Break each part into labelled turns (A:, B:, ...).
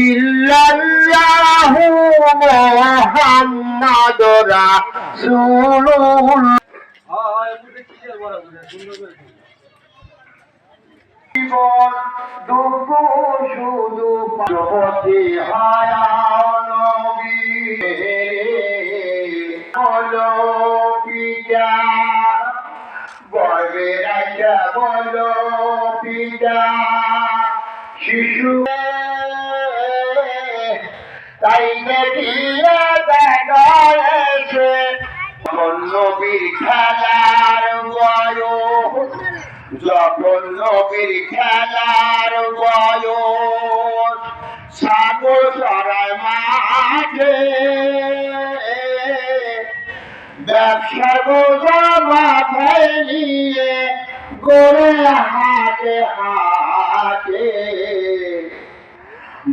A: ইল্লাল্লাহু। মুহাম্মাদ রাসূলুল্লাহ। জীবন দুঃখ শুধু জগতে হায়া নবী হলো পিতা বলো পিতা শিশু তাই দেখিয়ে নবীর খেলার বয়স, যখন নবীর খেলার বয়স, সাগর সরাই মাঝে ব্যবসার বোঝা মাথায় নিয়ে গড়ে হাতে হাতে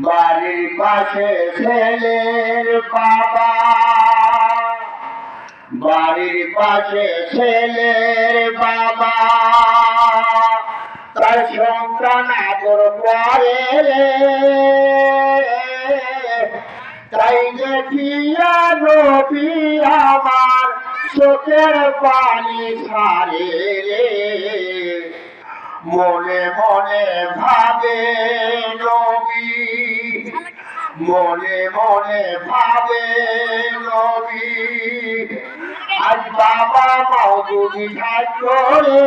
A: বাড়ির পাশে ছেলের বাবা বাড়ির পাশে ছেলের বাবা তার সন্তান আদর করে তাই দেখিয়া নবী আমার চোখের পানি ছাড়ে রে মনে মনে ভাবে নবী মনে মনে ভাবে নবী আজ বাবা মাও যদি করে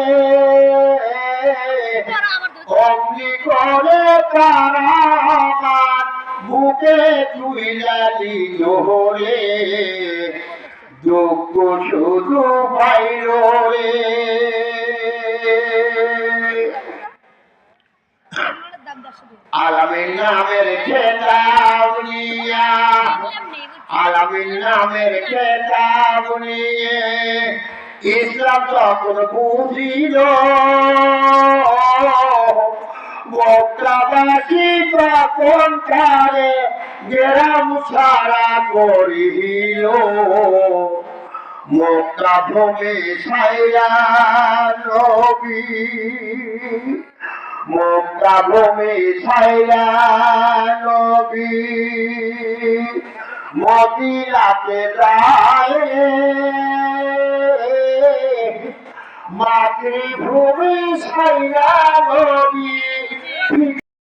A: অগ্নি করে তারা বুকে তুইলা দিল রে যোগ্য শুধু পাইল আলামিন নামের খেতাব নামের খেতাব নিয়ে। ইসলাম তখন বুঝিল। মক্কাবাসী তখন কারে গেরাম সারা করিল মক্কা ভূমি সাইরা নবী। মক্কা ভূমি ছাইরা নবী। মদিনাতে যায় মাতৃভূমি ছাইরা নবী।